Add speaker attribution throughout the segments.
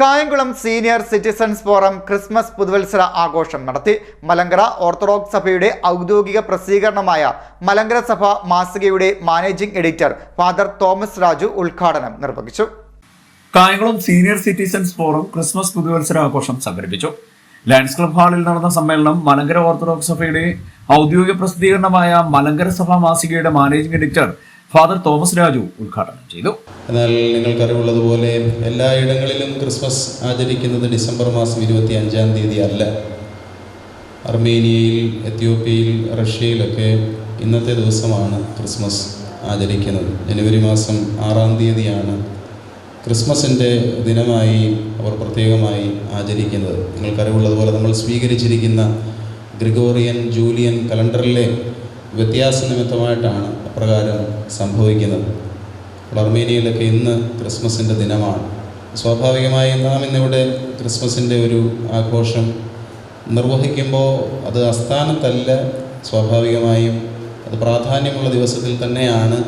Speaker 1: Kayamkulam senior citizens forum Christmas പുതുവത്സര ആഘോഷം നടത്തി. മലങ്കര ഓർത്തഡോക്സ് സഭയുടെ ഔദ്യോഗിക പ്രസിദ്ധീകരണമായ മലങ്കര സഭ മാസികയുടെ managing editor father Thomas Raju ഉദ്ഘാടനം നിർവഹിച്ചു.
Speaker 2: Kayamkulam senior citizens forum Christmas പുതുവത്സര ആഘോഷം സംഘടിപ്പിച്ചു. ലയൺസ് ക്ലബ് ഹാളിൽ നടന്ന സമ്മേളനം മലങ്കര ഓർത്തഡോക്സ് സഭയുടെ ഔദ്യോഗിക പ്രസിദ്ധീകരണമായ മലങ്കര സഭ മാസികയുടെ managing editor father Thomas Raju ഉദ്ഘാടനം ചെയ്തു.
Speaker 3: എന്നാൽ നിങ്ങൾക്കറിവുള്ളതുപോലെ എല്ലായിടങ്ങളിലും ക്രിസ്മസ് ആചരിക്കുന്നത് ഡിസംബർ മാസം ഇരുപത്തി അഞ്ചാം തീയതി അല്ല. അർമേനിയയിൽ എത്യോപ്യയിൽ റഷ്യയിലൊക്കെ ഇന്നത്തെ ദിവസമാണ് ക്രിസ്മസ് ആചരിക്കുന്നത്. ജനുവരി മാസം ആറാം തീയതിയാണ് ക്രിസ്മസിന്റെ ദിനമായി അവർ പ്രത്യേകമായി ആചരിക്കുന്നത്. നിങ്ങൾക്കറിവുള്ളതുപോലെ നമ്മൾ സ്വീകരിച്ചിരിക്കുന്ന ഗ്രിഗോറിയൻ ജൂലിയൻ കലണ്ടറിലെ വ്യത്യാസ നിമിത്തമായിട്ടാണ് അപ്രകാരം സംഭവിക്കുന്നത്. അർമേനിയയിലൊക്കെ ഇന്ന് ക്രിസ്മസിന്റെ ദിനമാണ്. സ്വാഭാവികമായും നാം ഇന്നിവിടെ ക്രിസ്മസിന്റെ ഒരു ആഘോഷം നിർവഹിക്കുമ്പോൾ അത് അസ്ഥാനത്തല്ല സ്വാഭാവികമായും അത് പ്രാധാന്യമുള്ള ദിവസത്തിൽ തന്നെയാണ്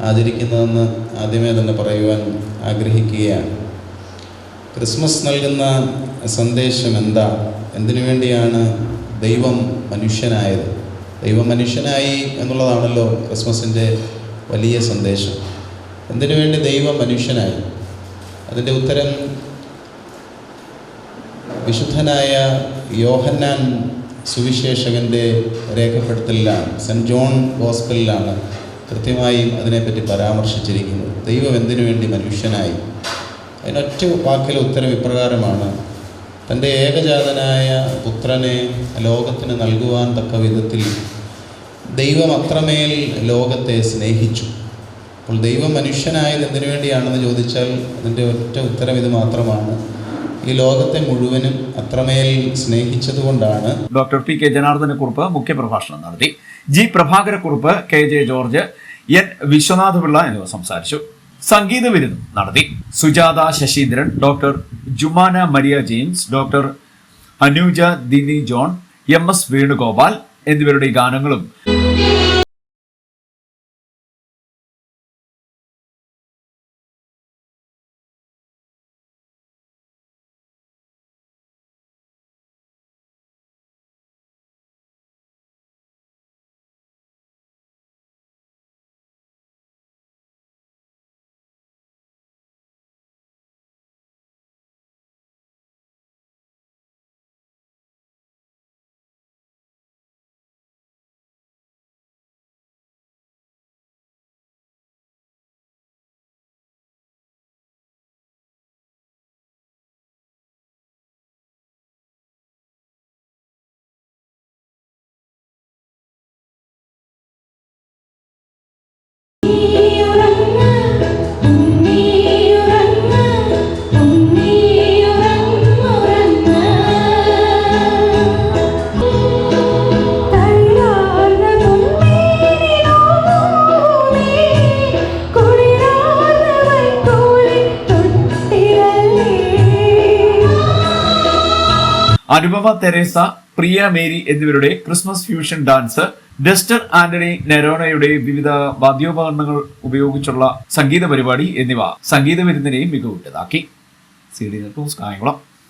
Speaker 3: ആചരിക്കുന്നതെന്ന് ആദ്യമേ തന്നെ പറയുവാൻ ആഗ്രഹിക്കുകയാണ്. ക്രിസ്മസ് നൽകുന്ന സന്ദേശം എന്താ? എന്തിനു വേണ്ടിയാണ് ദൈവം മനുഷ്യനായത്? ദൈവം മനുഷ്യനായി എന്നുള്ളതാണല്ലോ ക്രിസ്മസിന്റെ വലിയ സന്ദേശം. എന്തിനു വേണ്ടി ദൈവം മനുഷ്യനായി അതിന്റെ ഉത്തരം വിശുദ്ധനായ യോഹന്നാൻ സുവിശേഷകന്റെ രേഖപ്പെടുത്തലിലാണ് സെന്റ് ജോൺ ഹോസ്പിറ്റലിലാണ് കൃത്യമായും അതിനെപ്പറ്റി പരാമർശിച്ചിരിക്കുന്നത്. ദൈവം എന്തിനു വേണ്ടി മനുഷ്യനായി? അതിനൊറ്റ വാക്കിലെ ഉത്തരം ഇപ്രകാരമാണ്. തന്റെ ഏകജാതനായ പുത്രനെ ലോകത്തിന് നൽകുവാൻ തക്ക വിധത്തിൽ ദൈവം അത്രമേൽ ലോകത്തെ സ്നേഹിച്ചു. അപ്പോൾ ദൈവം മനുഷ്യനായത് എന്തിനു വേണ്ടിയാണെന്ന് ചോദിച്ചാൽ അതിന്റെ ഒറ്റ ഉത്തരം ഇത് മാത്രമാണ്. ഈ ലോകത്തെ മുഴുവനും അത്രമേൽ സ്നേഹിച്ചതുകൊണ്ടാണ്.
Speaker 2: ഡോക്ടർ പി കെ ജനാർദ്ദനക്കുറുപ്പ് മുഖ്യപ്രഭാഷണം നടത്തി. G Prabhakarakurup K J George N Viswanathapillai എന്നിവർ സംസാരിച്ചു. സംഗീത വിരുന്ന് നടത്തി. Sujatha Sasindran doctor Jumana Maria James doctor Anuja Dini John M S Venugopal എന്നിവരുടെ ഗാനങ്ങളും. അനുപമ തെരേസ പ്രിയ മേരി എന്നിവരുടെ ക്രിസ്മസ് ഫ്യൂഷൻ ഡാൻസ് ഡസ്റ്റർ ആന്റണി നെരോണയുടെ വിവിധ വാദ്യോപകരണങ്ങൾ ഉപയോഗിച്ചുള്ള സംഗീത പരിപാടി എന്നിവ സംഗീത വിരുന്നിനെയും മികവുറ്റതാക്കി. C D news Kayamkulam.